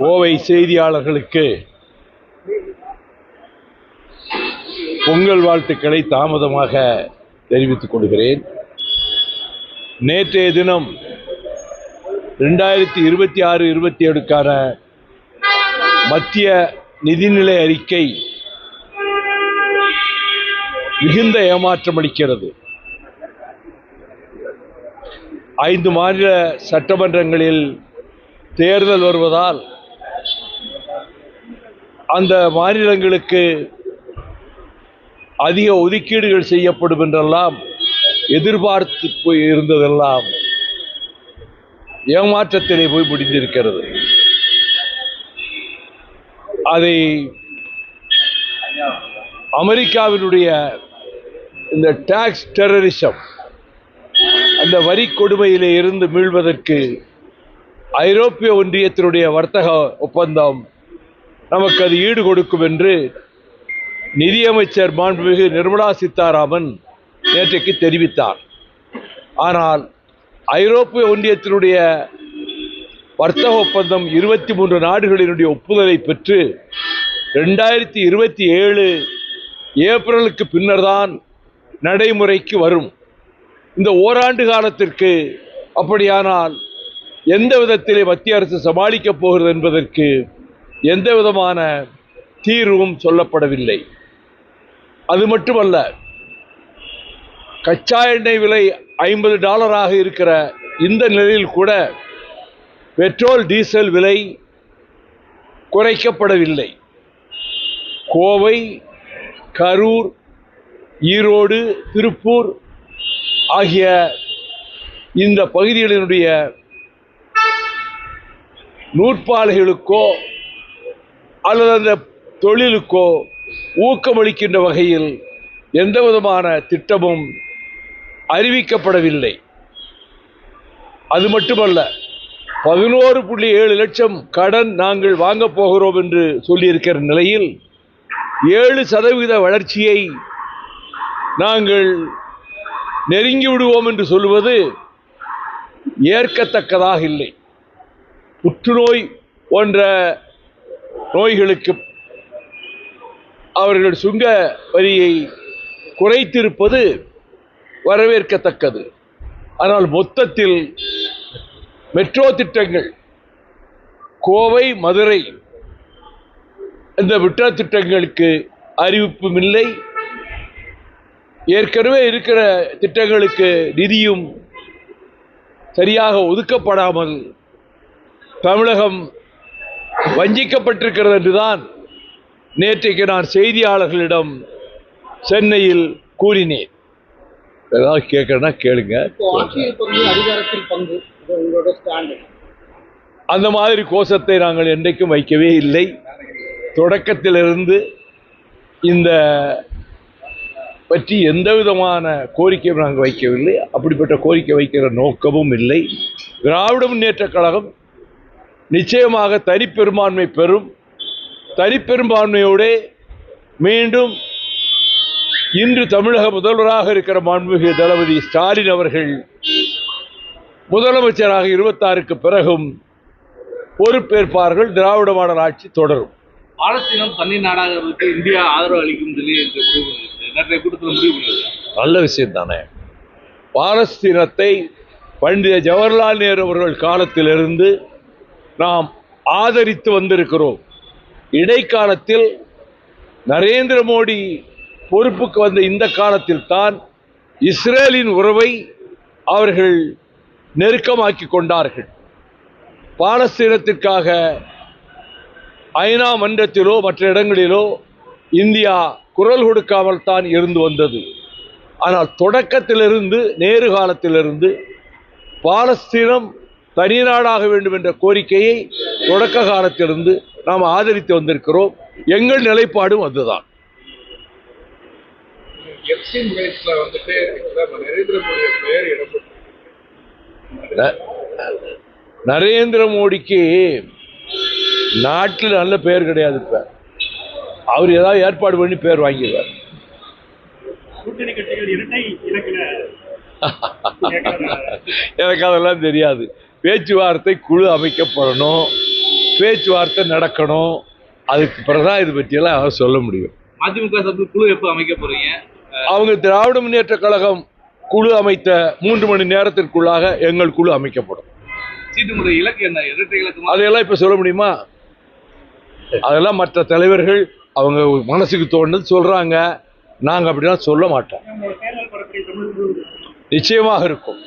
கோவை செய்தியாளர்களுக்கு பொங்கல் வாழ்த்துக்களை தாமதமாக தெரிவித்துக் கொள்கிறேன். நேற்றைய தினம் ரெண்டாயிரத்தி இருபத்தி ஆறு இருபத்தி ஏழுக்கான மத்திய நிதிநிலை அறிக்கை மிகுந்த ஏமாற்றம் அளிக்கிறது. ஐந்து மாநில சட்டமன்றங்களில் தேர்தல் வருவதால் அந்த மாநிலங்களுக்கு அதிக ஒதுக்கீடுகள் செய்யப்படும் என்றெல்லாம் எதிர்பார்த்து போய் இருந்ததெல்லாம் ஏமாற்றத்திலே போய் முடிந்திருக்கிறது. அதை அமெரிக்காவினுடைய இந்த டாக்ஸ் டெரரிசம் அந்த வரி கொடுமையிலே இருந்து மீள்வதற்கு ஐரோப்பிய ஒன்றியத்தினுடைய வர்த்தக ஒப்பந்தம் நமக்கு அது ஈடு கொடுக்கும் என்று நிதியமைச்சர் மாண்புமிகு நிர்மலா சீதாராமன் நேற்றைக்கு தெரிவித்தார். ஆனால் ஐரோப்பிய ஒன்றியத்தினுடைய வர்த்தக ஒப்பந்தம் இருபத்தி மூன்று நாடுகளினுடைய ஒப்புதலை பெற்று ரெண்டாயிரத்தி இருபத்தி ஏழு ஏப்ரலுக்கு பின்னர்தான் நடைமுறைக்கு வரும். இந்த ஓராண்டு காலத்திற்கு அப்படியானால் எந்த விதத்திலே மத்திய அரசு சமாளிக்கப் போகிறது என்பதற்கு எந்த விதமான தீர்வும் சொல்லப்படவில்லை. அது மட்டுமல்ல கச்சா எண்ணெய் விலை ஐம்பது டாலராக இருக்கிற இந்த நிலையில் கூட பெட்ரோல் டீசல் விலை குறைக்கப்படவில்லை. கோவை கரூர் ஈரோடு திருப்பூர் ஆகிய இந்த பகுதிகளினுடைய நூற்பாலைகளுக்கோ அல்லது அந்த தொழிலுக்கோ ஊக்கமளிக்கின்ற வகையில் எந்த விதமான திட்டமும் அறிவிக்கப்படவில்லை. அது மட்டுமல்ல பதினோரு புள்ளி ஏழு லட்சம் கடன் நாங்கள் வாங்கப் போகிறோம் என்று சொல்லியிருக்கிற நிலையில் ஏழு சதவீத வளர்ச்சியை நாங்கள் நெருங்கி விடுவோம் என்று சொல்வது ஏற்கத்தக்கதாக இல்லை. புற்றுநோய் போன்ற நோய்களுக்கு அவர்கள் சுங்க வரியை குறைத்திருப்பது வரவேற்கத்தக்கது. ஆனால் மொத்தத்தில் மெட்ரோ திட்டங்கள் கோவை மதுரை இந்த மெட்ரோ திட்டங்களுக்கு அறிவிப்பும் இல்லை ஏற்கனவே இருக்கிற திட்டங்களுக்கு நிதியும் சரியாக ஒதுக்கப்படாமல் தமிழகம் வஞ்சிக்கப்பட்டிருக்கிறது என்றுதான் நேற்றைக்கு நான் செய்தியாளர்களிடம் சென்னையில் கூறினேன். ஏதாவது கேட்கறேன்னா கேளுங்க. அந்த மாதிரி கோஷத்தை நாங்கள் என்றைக்கும் வைக்கவே இல்லை. தொடக்கத்திலிருந்து இந்த பற்றி எந்த விதமான கோரிக்கையும் நாங்கள் வைக்கவில்லை. அப்படிப்பட்ட கோரிக்கை வைக்கிற நோக்கமும் இல்லை. திராவிட முன்னேற்றக் கழகம் நிச்சயமாக தனிப்பெரும்பான்மை பெறும். தனிப்பெரும்பான்மையோடு மீண்டும் இன்று தமிழக முதல்வராக இருக்கிற மாண்புமிகு தளபதி ஸ்டாலின் அவர்கள் முதலமைச்சராக இருபத்தாறுக்கு பிறகும் பொறுப்பேற்பார்கள் திராவிட மாடல் ஆட்சி தொடரும். பாலஸ்தீனம் தனி நாடாகிறதுக்கு இந்தியா ஆதரவு அளிக்கும் சொல்லி. நேற்றைய கூட்டத்தில் முடிவு நல்ல விஷயம் தானே. பாலஸ்தீனத்தை பண்டித ஜவஹர்லால் நேரு அவர்கள் காலத்திலிருந்து நாம் ஆதரித்து வந்திருக்கிறோம். இடைக்காலத்தில் நரேந்திர மோடி பொறுப்புக்கு வந்த இந்த காலத்தில் தான் இஸ்ரேலின் உறவை அவர்கள் நெருக்கமாக்கி கொண்டார்கள். பாலஸ்தீனத்திற்காக ஐநா மன்றத்திலோ மற்ற இடங்களிலோ இந்தியா குரல் கொடுக்காமல் தான் இருந்து வந்தது. ஆனால் தொடக்கத்திலிருந்து நேரு காலத்திலிருந்து பாலஸ்தீனம் தனி நாடாக வேண்டும் என்ற கோரிக்கையை தொடக்க காலத்திலிருந்து நாம் ஆதரித்து வந்திருக்கிறோம். எங்கள் நிலைப்பாடும் அதுதான். நரேந்திர மோடிக்கு நாட்டில் நல்ல பெயர் கிடையாது இப்ப. அவர் ஏதாவது ஏற்பாடு பண்ணி பேர் வாங்கிடுவார். எனக்கு அதெல்லாம் தெரியாது. பேச்சுவார்த்தை குழு அமைக்கப்படணும். பேச்சுவார்த்தை நடக்கணும். அதுக்கு பிறகுதான் இது பற்றியெல்லாம் சொல்ல முடியும். அதிமுக குழு எப்போ அமைக்க போறீங்க? அவங்க திராவிட முன்னேற்ற கழகம் குழு அமைத்த மூன்று மணி நேரத்திற்குள்ளாக எங்கள் குழு அமைக்கப்படும். அதையெல்லாம் இப்ப சொல்ல முடியுமா? அதெல்லாம் மற்ற தலைவர்கள் அவங்க மனசுக்கு தோணுது சொல்றாங்க. நாங்க அப்படிலாம் சொல்ல மாட்டோம். நிச்சயமாக இருக்கும்.